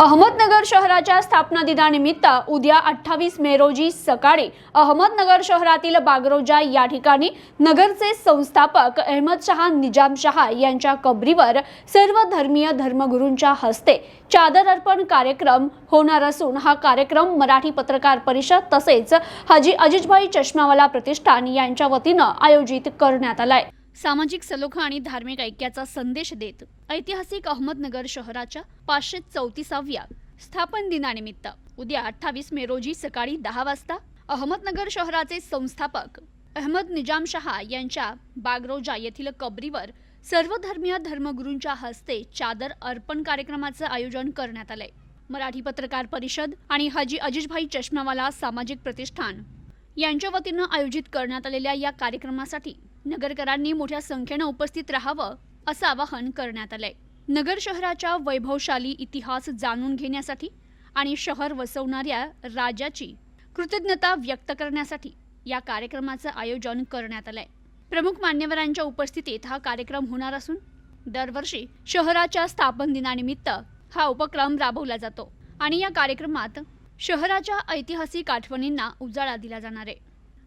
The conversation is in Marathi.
अहमदनगर शहराच्या स्थापना दिनानिमित्त उद्या अठ्ठावीस मे रोजी सकाळी अहमदनगर शहरातील बागरोजा या ठिकाणी नगरचे संस्थापक अहमद शहा निजाम शहा यांच्या कबरीवर सर्व धर्मीय धर्मगुरूंच्या हस्ते चादर अर्पण कार्यक्रम होणार असून हा कार्यक्रम मराठी पत्रकार परिषद तसेच हाजी अजिजभाई चष्मावाला प्रतिष्ठान यांच्या वतीनं आयोजित करण्यात आलाय. सामाजिक सलोखा आणि धार्मिक ऐक्याचा संदेश देत ऐतिहासिक अहमदनगर शहराच्या पाचशे चौतीसाव्या स्थापन दिनानिमित्त उद्या अठ्ठावीस मे रोजी सकाळी दहा वाजता अहमदनगर शहराचे संस्थापक अहमद निजाम शहा यांच्या बागरोजा येथील कबरीवर सर्व धर्मीय धर्मगुरूंच्या हस्ते चादर अर्पण कार्यक्रमाचं आयोजन करण्यात आलंय. मराठी पत्रकार परिषद आणि हाजी अजिजभाई चष्मावाला सामाजिक प्रतिष्ठान यांच्या वतीनं आयोजित करण्यात आलेल्या या कार्यक्रमासाठी नगरकरांनी मोठ्या संख्येनं उपस्थित राहावं असं आवाहन करण्यात आलंय. नगर शहराच्या वैभवशाली इतिहास जाणून घेण्यासाठी आणि शहर वसवणाऱ्या राजाची कृतज्ञता व्यक्त करण्यासाठी या कार्यक्रमाचं आयोजन करण्यात आलंय. प्रमुख मान्यवरांच्या उपस्थितीत हा कार्यक्रम होणार असून दरवर्षी शहराच्या स्थापन दिनानिमित्त हा उपक्रम राबवला जातो आणि या कार्यक्रमात शहराच्या ऐतिहासिक आठवणींना उजाळा दिला जाणार आहे.